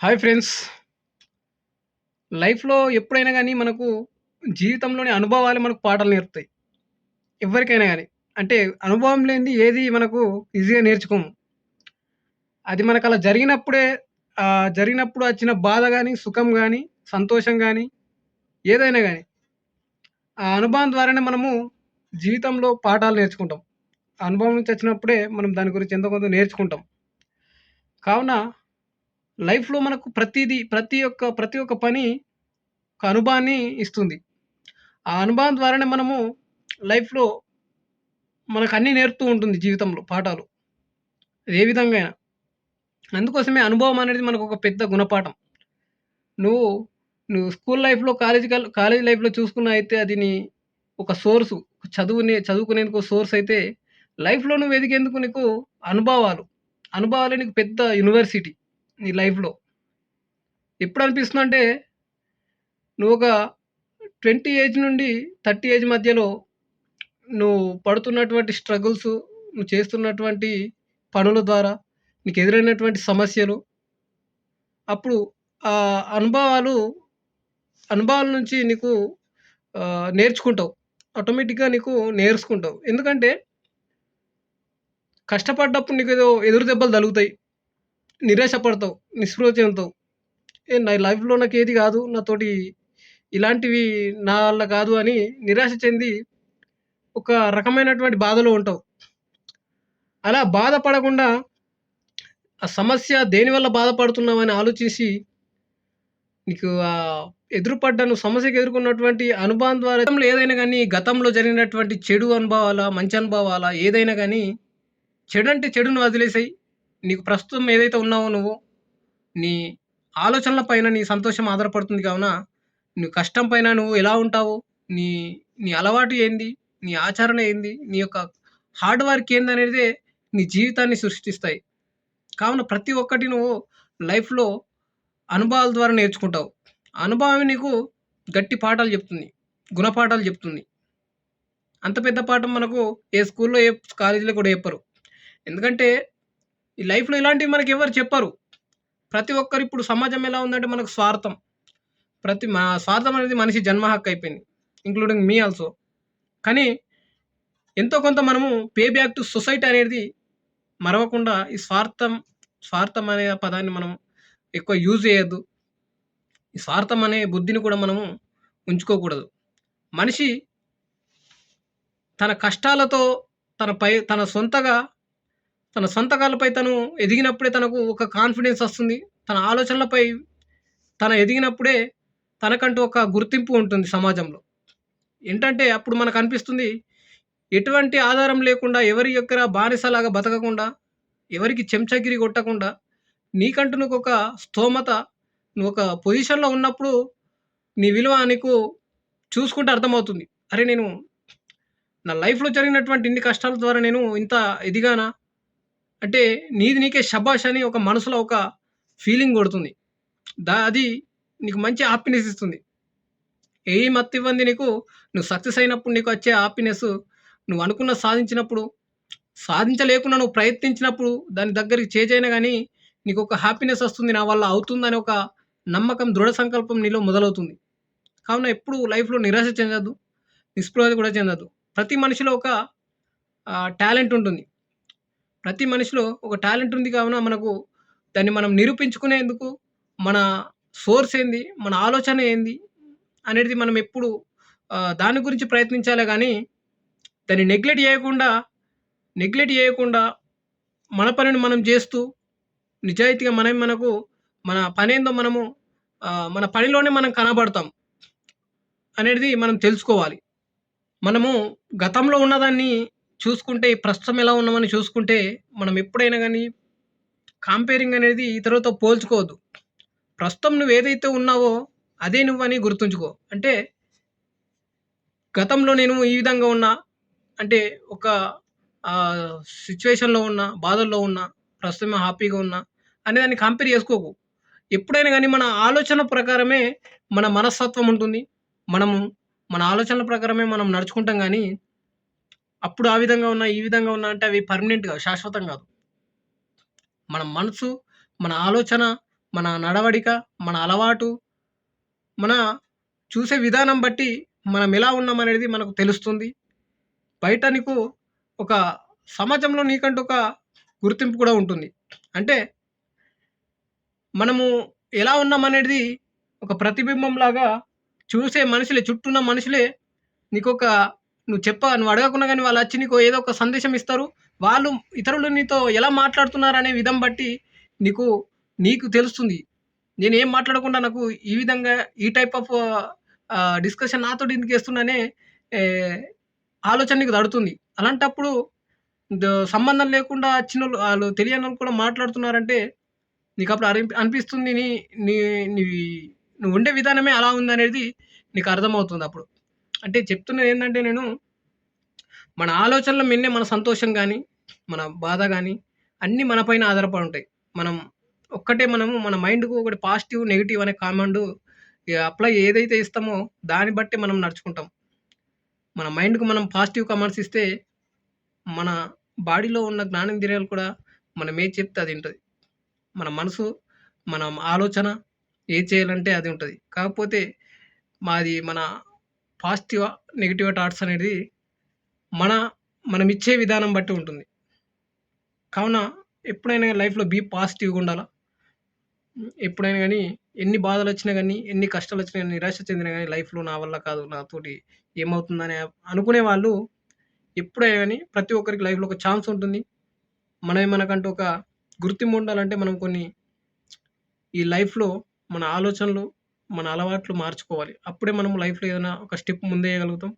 Hi friends. లైఫ్‌లో ఎప్పుడైనా కానీ మనకు జీవితంలోని అనుభవాలే మనకు పాఠాలు నేర్పుతాయి. ఎవ్వరికైనా కానీ అంటే అనుభవం లేనిది ఏది మనకు ఈజీగా నేర్చుకోము. అది మనకు అలా జరిగినప్పుడే జరిగినప్పుడు వచ్చిన బాధ కానీ సుఖం కానీ సంతోషం కానీ ఏదైనా కానీ ఆ అనుభవం ద్వారానే మనము జీవితంలో పాఠాలు నేర్చుకుంటాం. ఆ అనుభవం నుంచి వచ్చినప్పుడే మనం దాని గురించి ఎంతో కొంత నేర్చుకుంటాం. కావున లైఫ్‌లో మనకు ప్రతిదీ ప్రతి ఒక్క ప్రతి ఒక్క పని ఒక అనుభవాన్ని ఇస్తుంది. ఆ అనుభవం ద్వారానే మనము లైఫ్‌లో మనకు అన్నీ నేర్పుతూ ఉంటుంది జీవితంలో పాఠాలు. ఏ విధంగా అయినా. అందుకోసమే అనుభవం అనేది మనకు ఒక పెద్ద గుణపాఠం. నువ్వు, నువ్వు స్కూల్ లైఫ్‌లో కాలేజీ కల్ లైఫ్‌లో చూసుకున్న అయితే అది నీ ఒక సోర్సు. చదువునే చదువుకునేందుకు సోర్స్ అయితే, లైఫ్‌లో నువ్వు ఎదిగేందుకు నీకు అనుభవాలు. అనుభవాలే నీకు పెద్ద యూనివర్సిటీ నీ లైఫ్‌లో. ఎప్పుడు అనిపిస్తుంది అంటే నువ్వు ఒక ట్వంటీ ఏజ్ నుండి 30 ఏజ్ మధ్యలో నువ్వు పడుతున్నటువంటి స్ట్రగుల్స్ నువ్వు చేస్తున్నటువంటి పనుల ద్వారా నీకు ఎదురైనటువంటి సమస్యలు అప్పుడు ఆ అనుభవాలు అనుభవాల నుంచి నీకు నేర్చుకుంటావు. ఆటోమేటిక్‌గా నీకు నేర్చుకుంటావు. ఎందుకంటే కష్టపడ్డప్పుడు నీకు ఏదో ఎదురు దెబ్బలు తగులుతాయి. నిరాశపడతావు పడతావు. ఏ నా లైఫ్‌లో నాకు ఏది కాదు. నాతోటి ఇలాంటివి నా వల్ల కాదు అని నిరాశ చెంది ఒక రకమైనటువంటి బాధలో ఉంటావు. అలా బాధపడకుండా ఆ సమస్య దేనివల్ల బాధపడుతున్నామని ఆలోచించి నీకు ఆ ఎదురుపడ్డను సమస్యకు ఎదుర్కొన్నటువంటి అనుభవం ద్వారా గతంలో ఏదైనా కానీ గతంలో జరిగినటువంటి చెడు అనుభవాలా, మంచి అనుభవాలా ఏదైనా కానీ చెడు అంటే చెడును వదిలేసాయి నీకు ప్రస్తుతం ఏదైతే ఉన్నావో నువ్వు, నీ ఆలోచనల పైన నీ సంతోషం ఆధారపడుతుంది కావున, నువ్వు కష్టం పైన నువ్వు ఎలా ఉంటావు? నీ నీ అలవాటు ఏంది? నీ ఆచరణ ఏంది? నీ యొక్క హార్డ్ వర్క్ అనేది నీ జీవితాన్ని సృష్టిస్తాయి. కావున ప్రతి ఒక్కటి నువ్వు లైఫ్‌లో అనుభవాల ద్వారా నేర్చుకుంటావు. అనుభవం నీకు గట్టి పాఠాలు చెప్తుంది. గుణపాఠాలు చెప్తుంది. అంత పెద్ద పాఠం మనకు ఏ స్కూల్‌లో, ఏ కాలేజీలో కూడా చెప్పరు. ఎందుకంటే ఈ లైఫ్‌లో ఇలాంటివి మనకి ఎవరు చెప్పరు. ప్రతి ఒక్కరు ఇప్పుడు సమాజం ఎలా ఉందంటే మనకు స్వార్థం. ప్రతి మా స్వార్థం అనేది మనిషి జన్మ హక్కు అయిపోయింది. Including me also. కానీ ఎంతో కొంత మనము పే బ్యాక్ టు సొసైటీ అనేది మరవకుండా ఈ స్వార్థం, స్వార్థం అనే పదాన్ని మనం ఎక్కువ యూజ్ చేయొద్దు. ఈ స్వార్థం అనే బుద్ధిని కూడా మనము ఉంచుకోకూడదు. మనిషి తన కష్టాలతో తన పై తన సొంతగా తన సొంత కాళ్ళపై తను ఎదిగినప్పుడే తనకు ఒక కాన్ఫిడెన్స్ వస్తుంది. తన ఆలోచనలపై తన ఎదిగినప్పుడే తనకంటూ ఒక గుర్తింపు ఉంటుంది సమాజంలో. ఏంటంటే అప్పుడు మనకు అనిపిస్తుంది ఎటువంటి ఆధారం లేకుండా ఎవరి దగ్గర బానిసలాగా బతకకుండా, ఎవరికి చెంచగిరి కొట్టకుండా, నీకంటూ నువ్వు ఒక స్తోమత, ఒక పొజిషన్‌లో ఉన్నప్పుడు నీ విలువ నీకు చూసుకుంటే అర్థమవుతుంది. అరే! నేను నా లైఫ్‌లో జరిగినటువంటి ఇన్ని కష్టాల ద్వారా నేను ఇంత ఎదిగానా? అంటే నీది నీకే షబాష్ అని ఒక మనసులో ఒక ఫీలింగ్ కొడుతుంది. దా అది నీకు మంచి హ్యాపీనెస్ ఇస్తుంది. ఏం మత్తివ్వంది నీకు నువ్వు సక్సెస్ అయినప్పుడు నీకు వచ్చే హ్యాపీనెస్ నువ్వు అనుకున్న సాధించినప్పుడు, సాధించలేకున్నా నువ్వు ప్రయత్నించినప్పుడు దాని దగ్గరికి చేజైనా నీకు ఒక హ్యాపీనెస్ వస్తుంది. నా వల్ల అవుతుందని ఒక నమ్మకం, దృఢ సంకల్పం నీలో మొదలవుతుంది. కావున ఎప్పుడు లైఫ్‌లో నిరాశ చెందదు నిస్పృహత కూడా చెందదు ప్రతి మనిషిలో ఒక టాలెంట్ ఉంటుంది. ప్రతి మనిషిలో ఒక టాలెంట్ ఉంది కావున మనకు దాన్ని మనం నిరూపించుకునేందుకు మన సోర్స్ ఏంది? మన ఆలోచన ఏంది? అనేది మనం ఎప్పుడు దాని గురించి ప్రయత్నించాలే కానీ దాన్ని నెగ్లెక్ట్ చేయకుండా, నెగ్లెక్ట్ చేయకుండా మన పనిని మనం చేస్తూ, నిజాయితీగా మనం మనకు మన పని ఏందో మనము మన పనిలోనే మనం కనబడతాం. అనేది మనం తెలుసుకోవాలి. మనము గతంలో ఉన్నదాన్ని చూసుకుంటే, ప్రస్తుతం ఎలా ఉన్నామని చూసుకుంటే, మనం ఎప్పుడైనా కానీ కాంపేరింగ్ అనేది ఇతరులతో పోల్చుకోవద్దు. ప్రస్తుతం నువ్వు ఏదైతే ఉన్నావో అదే నువ్వని గుర్తుంచుకో. అంటే గతంలో నేను ఈ విధంగా ఉన్నా, అంటే ఒక సిచ్యువేషన్లో ఉన్నా, బాధల్లో ఉన్నా, ప్రస్తుతం హ్యాపీగా ఉన్నా అనేదాన్ని కంపేర్ చేసుకోకు. ఎప్పుడైనా కానీ మన ఆలోచన ప్రకారమే మన మనస్తత్వం ఉంటుంది. మనము మన ఆలోచనల ప్రకారమే మనం నడుచుకుంటాం కానీ అప్పుడు ఆ విధంగా ఉన్నా, ఈ విధంగా ఉన్నా అంటే అవి పర్మనెంట్ కాదు. శాశ్వతం కాదు. మన మనసు, మన ఆలోచన, మన నడవడిక, మన అలవాటు, మన చూసే విధానం బట్టి మనం ఎలా ఉన్నామనేది మనకు తెలుస్తుంది. బయట నీకు ఒక సమాజంలో నీకంటూ ఒక గుర్తింపు కూడా ఉంటుంది. అంటే మనము ఎలా ఉన్నామనేది ఒక ప్రతిబింబంలాగా చూసే మనుషులే చుట్టూ ఉన్న మనుషులే నీకొక నువ్వు చెప్ప నువ్వు అడగకున్నా వాళ్ళు వచ్చి నీకు ఏదో ఒక సందేశం ఇస్తారు. వాళ్ళు ఇతరులు నీతో ఎలా మాట్లాడుతున్నారు అనే విధం బట్టి నీకు నీకు తెలుస్తుంది. నేను ఏం మాట్లాడకుండా నాకు ఈ విధంగా ఈ టైప్ ఆఫ్ డిస్కషన్ నాతో ఎందుకేస్తుందనే వేస్తున్నానే ఆలోచన నీకు తడుతుంది. అలాంటప్పుడు సంబంధం లేకుండా వచ్చినోళ్ళు తెలియని తెలియనోళ్ళు కూడా మాట్లాడుతున్నారంటే నీకప్పుడు అని అనిపిస్తుంది నీ నీ నువ్వు ఉండే విధానమే అలా ఉందనేది నీకు అర్థమవుతుందప్పుడు. అంటే చెప్తున్నది ఏంటంటే నేను మన ఆలోచనల మిన్నే మన సంతోషం కానీ మన బాధ కానీ అన్నీ మనపైన ఆధారపడి ఉంటాయి. మనం ఒక్కటే మనము మన మైండ్‌కు ఒకటి పాజిటివ్, నెగిటివ్ అనే కామాండు అప్లై ఏదైతే ఇస్తామో దాన్ని బట్టి మనం నడుచుకుంటాం. మన మైండ్‌కు మనం పాజిటివ్ కామెంట్స్ ఇస్తే మన బాడీలో ఉన్న జ్ఞానేంద్రియాలు కూడా మనం ఏది చెప్తే అది ఉంటుంది మన మనసు, మన ఆలోచన ఏది చేయాలంటే అది ఉంటుంది కాకపోతే మాది మన పాజిటివ్ నెగిటివ్ థాట్స్ అనేది మన మనం ఇచ్చే విధానం బట్టి ఉంటుంది. కావున ఎప్పుడైనా లైఫ్‌లో బీ పాజిటివ్గా ఉండాలా ఎప్పుడైనా కానీ ఎన్ని బాధలు వచ్చినా కానీ ఎన్ని కష్టాలు వచ్చినా కానీ నిరాశ చెందినా కానీ లైఫ్‌లో నా వల్ల కాదు, నాతోటి ఏమవుతుందని అనుకునే వాళ్ళు ఎప్పుడైనా కానీ ప్రతి ఒక్కరికి లైఫ్‌లో ఒక ఛాన్స్ ఉంటుంది. మనమే మనకంటూ ఒక గుర్తింపు ఉండాలంటే మనం కొన్ని ఈ లైఫ్‌లో మన ఆలోచనలు, మన అలవాట్లు మార్చుకోవాలి. అప్పుడే మనం లైఫ్‌లో ఏదైనా ఒక స్టెప్ ముందేయగలుగుతాం.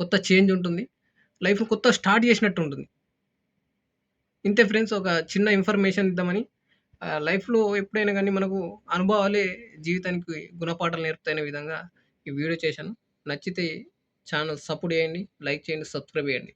కొత్త చేంజ్ ఉంటుంది. లైఫ్ కొత్త స్టార్ట్ చేసినట్టు ఉంటుంది. ఇంతే ఫ్రెండ్స్ ఒక చిన్న ఇన్ఫర్మేషన్ ఇద్దామని లైఫ్‌లో ఎప్పుడైనా కానీ మనకు అనుభవాలే జీవితానికి గుణపాఠాలు నేర్పుతాయనే విధంగా ఈ వీడియో చేశాను. నచ్చితే ఛానల్ సపోర్ట్ చేయండి. లైక్ చేయండి. సబ్స్క్రైబ్ చేయండి.